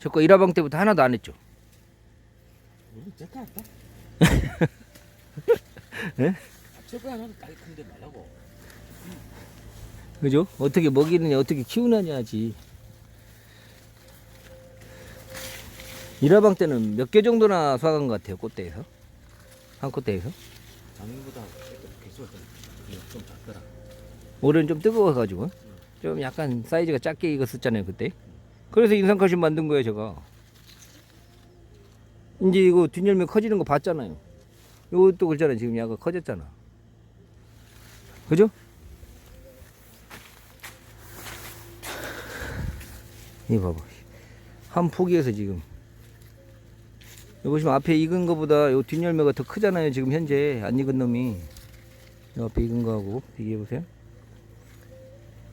저거 1화방 때부터 하나도 안 했죠. 예? 째까 하나도 딸 큰데 말라고. 그죠? 어떻게 먹이느냐, 어떻게 키우느냐지. 1화방 때는 몇 개 정도나 수확한 것 같아요, 꽃대에서? 한 꽃대에서? 작년보다 개수가 좀, 좀 작더라. 올해는 좀 뜨거워가지고. 좀 약간 사이즈가 작게 익었었잖아요, 그때. 그래서 인삼칼슘 만든 거예요, 제가. 이제 이거 뒷열매 커지는 거 봤잖아요. 요것도 그렇잖아요, 지금 약간 커졌잖아. 그죠? 이거 봐봐. 한 포기에서 지금. 여기 보시면 앞에 익은 거보다 요 뒷열매가 더 크잖아요, 지금 현재. 안 익은 놈이. 요 앞에 익은 거하고 비교해 보세요.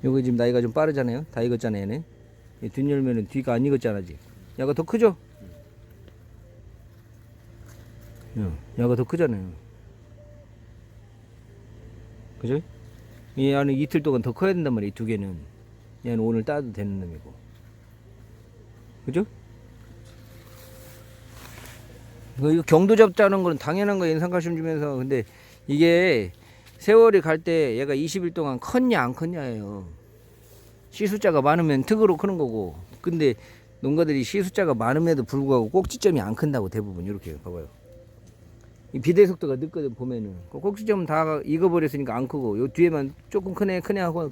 요거 지금 나이가 좀 빠르잖아요. 다 익었잖아요, 얘는. 이 뒷열매는 뒤가 안 익었잖아, 지금. 야가 더 크죠? 야, 야가 더 크잖아요. 그죠? 이 안에 이틀 동안 더 커야 된단 말이에요, 이두 개는. 얘는 오늘 따도 되는 놈이고. 그죠? 이거, 이거 경도 잡자는 건 당연한 거 인상칼슘 주면서. 근데 이게 세월이 갈 때 얘가 20일 동안 컸냐 안 컸냐예요. 씨 숫자가 많으면 특으로 크는 거고. 근데 농가들이 씨 숫자가 많음에도 불구하고 꼭지점이 안 큰다고 대부분 이렇게 봐봐요. 이 비대 속도가 늦거든 보면은 그 꼭지점은 다 익어버렸으니까 안 크고 요 뒤에만 조금 크네 크네 하고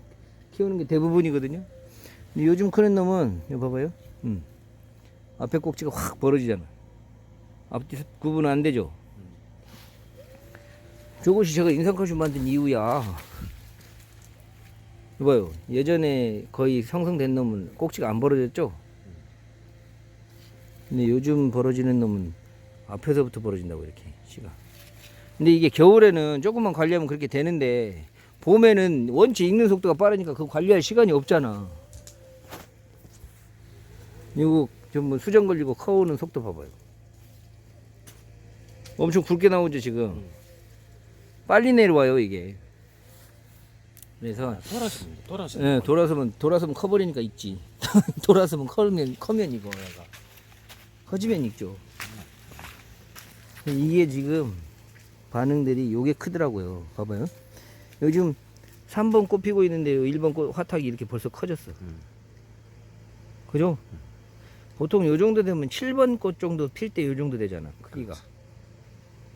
키우는 게 대부분이거든요. 근데 요즘 크는 놈은 이거 봐봐요. 음. 앞에 꼭지가 확 벌어지잖아. 앞뒤 구분 안 되죠. 저것이 제가 인상칼슘 만든 이유야. 이봐요. 예전에 거의 형성된 놈은 꼭지가 안 벌어졌죠? 근데 요즘 벌어지는 놈은 앞에서부터 벌어진다고 이렇게 씨가. 근데 이게 겨울에는 조금만 관리하면 그렇게 되는데 봄에는 원체 익는 속도가 빠르니까 그 관리할 시간이 없잖아. 이거 전뭐 수정 걸리고 커오는 속도 봐봐요. 엄청 굵게 나오죠 지금. 빨리 내려와요 이게. 그래서 돌아섭니다. 돌아서. 예, 돌아서면 돌아서면 커버리니까 익지. 돌아서면 커면 커면 이거 얘가 커지면 익죠. 이게 지금 반응들이 요게 크더라고요. 봐봐요. 요즘 3번 꽃 피고 있는데 1번 꽃 화탁이 이렇게 벌써 커졌어. 음. 그죠? 보통 요 정도 되면 7번 꽃 정도 필 때 요 정도 되잖아. 크기가.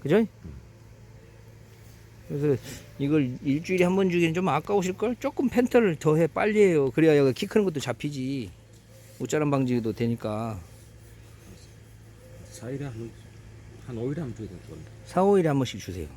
그죠? 그래서 이걸 일주일에 한 번 주기는 좀 아까우실 걸? 조금 펜터를 더해 빨리 해요. 그래야 얘가 키 크는 것도 잡히지. 옷자람 방지도 되니까. 4일에 한, 한 5일에 한 번 줘야 될 건데. 4, 5일에 한 번씩 주세요.